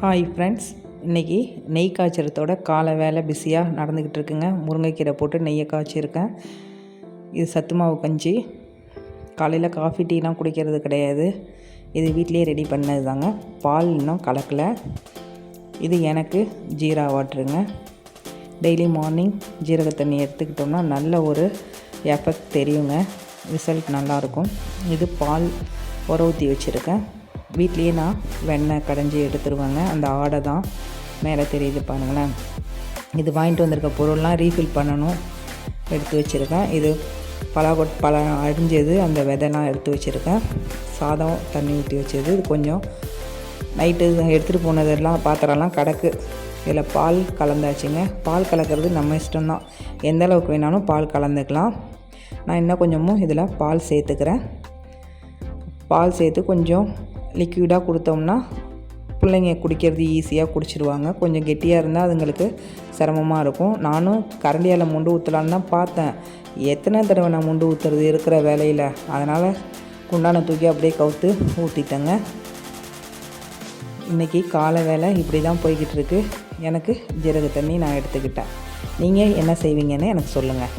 Hi friends இன்றைக்கி நெய் காய்ச்சறதோட காலை வேலை பிஸியாக நடந்துக்கிட்டு இருக்குங்க. முருங்கைக்கீரை போட்டு நெய்யை காய்ச்சிருக்கேன். இது சத்து மாவு கஞ்சி. காலையில் காஃபி டீலாம் குடிக்கிறது கிடையாது. இது வீட்டிலேயே ரெடி பண்ணது தாங்க பால் இன்னும் கலக்கலை. இது எனக்கு ஜீரா வாட்டருங்க. டெய்லி மார்னிங் ஜீரக தண்ணி எடுத்துக்கிட்டோம்னா நல்ல ஒரு எஃபெக்ட் தெரியுங்க. ரிசல்ட் நல்லாயிருக்கும் இது பால் உர ஊற்றி வச்சுருக்கேன். வீட்லேயே நான் வெண்ணெய் கடைஞ்சி எடுத்துருவேங்க. அந்த ஆடை தான் மேலே தெரியுது பாருங்களேன். இது வாங்கிட்டு வந்திருக்க பொருள்லாம் ரீஃபில் பண்ணணும். எடுத்து வச்சுருக்கேன். இது பலாகொட் பல அடிஞ்சது அந்த விதைலாம் எடுத்து வச்சுருக்கேன். சாதம் தண்ணி ஊற்றி வச்சது. இது கொஞ்சம் நைட்டு எடுத்துகிட்டு போனதெல்லாம் பாத்திரம்லாம் கிடக்கு. இதில் பால் கலந்தாச்சுங்க. பால் கலக்கிறது நம்ம இஷ்டம்தான். எந்த அளவுக்கு வேணாலும் பால் கலந்துக்கலாம். நான் இன்னும் கொஞ்சமும் இதில் பால் சேர்த்துக்கிறேன். பால் சேர்த்து கொஞ்சம் லிக்விடாக கொடுத்தோம்னா பிள்ளைங்க குடிக்கிறது ஈஸியாக குடிச்சிருவாங்க. கொஞ்சம் கெட்டியாக இருந்தால் அதுங்களுக்கு சிரமமாக இருக்கும். நானும் கரண்டியால் முண்டு ஊற்றலான்னு தான் பார்த்தேன். எத்தனை தடவை நான் முண்டு ஊற்றுறது இருக்கிற வேலையில்? அதனால் குண்டான தூக்கி அப்படியே கவுத்து ஊற்றிட்டேங்க இன்றைக்கி காலை வேலை இப்படி தான் போய்கிட்டு இருக்கு. எனக்கு ஜீரக தண்ணி நான் எடுத்துக்கிட்டேன். நீங்கள் என்ன செய்வீங்கன்னு எனக்கு சொல்லுங்கள்